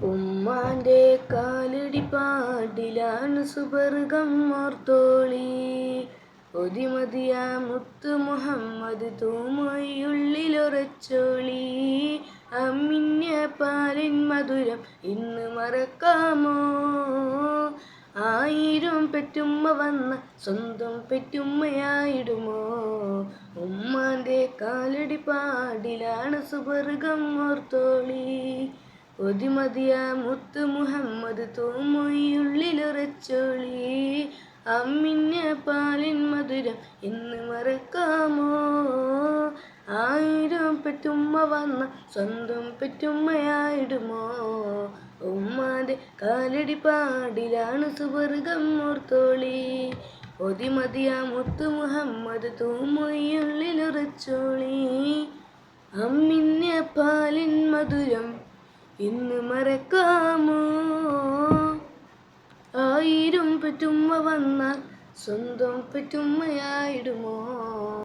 ഉമ്മാന്റെ കാലടി പാടിലാണ് സുബർഗം ഓർത്തോളി. ഒതിമതിയ മുത്ത് മുഹമ്മദ് തൂമയുള്ളിലൊറച്ചോളി അമ്മിഞ്ഞ പാലിൻ മധുരം ഇന്ന് മറക്കാമോ? ആയിരം പെറ്റുമ്മ വന്ന സ്വന്തം പെറ്റുമ്മയായിടുമോ? ഉമ്മാന്റെ കാലടി പാടിലാണ് സുബർഗം ഓർത്തോളി. ഒതിമതിയ മുത്ത് മുഹമ്മദ് തൂമൊയ്യുള്ളിലുറച്ചോളി അമ്മിഞ്ഞ പാലിൻ മധുരം ഇന്ന് മറക്കാമോ? ആയിരം പെറ്റുമ്മ വന്ന സ്വന്തം പെറ്റുമ്മയായിടുമോ? ഉമ്മാന്റെ കാലടി പാടിലാണ് സുവർഗം ഓർത്തോളി. ഒതിമതിയ മുത്ത് മുഹമ്മദ് തൂമൊയ്യുള്ളിലുറച്ചോളി അമ്മിഞ്ഞ പാലിൻ മധുരം ഇന്ന് മറക്കാമോ? ആയിരം പറ്റുമ്മ വന്നാൽ സ്വന്തം പെറ്റുമ്മയായിടുമോ?